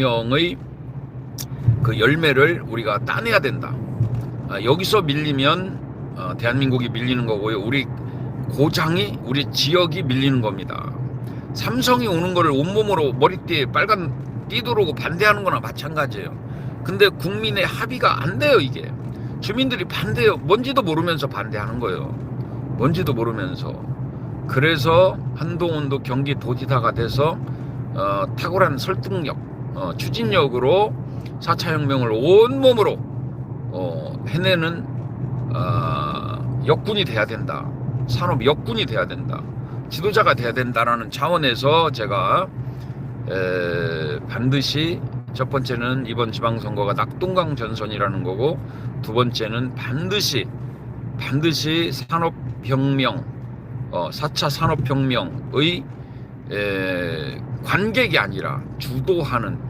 혁명의 그 열매를 우리가 따내야 된다. 아, 여기서 밀리면 어, 대한민국이 밀리는 거고요. 우리 고장이 우리 지역이 밀리는 겁니다. 삼성이 오는 거를 온몸으로 머리띠에 빨간 띠 두르고 반대하는 거나 마찬가지예요. 근데 국민의 합의가 안 돼요, 이게. 주민들이 반대요. 뭔지도 모르면서 반대하는 거예요. 뭔지도 모르면서. 그래서 한동훈도 경기도지사가 돼서 어, 탁월한 설득력, 어, 추진력으로 4차 혁명을 온몸으로 어, 해내는 어, 역군이 돼야 된다. 산업 역군이 돼야 된다. 지도자가 돼야 된다라는 차원에서 제가 에, 반드시 첫 번째는 이번 지방선거가 낙동강 전선이라는 거고 두 번째는 반드시 반드시 산업혁명 어, 4차 산업혁명의 에, 관객이 아니라 주도하는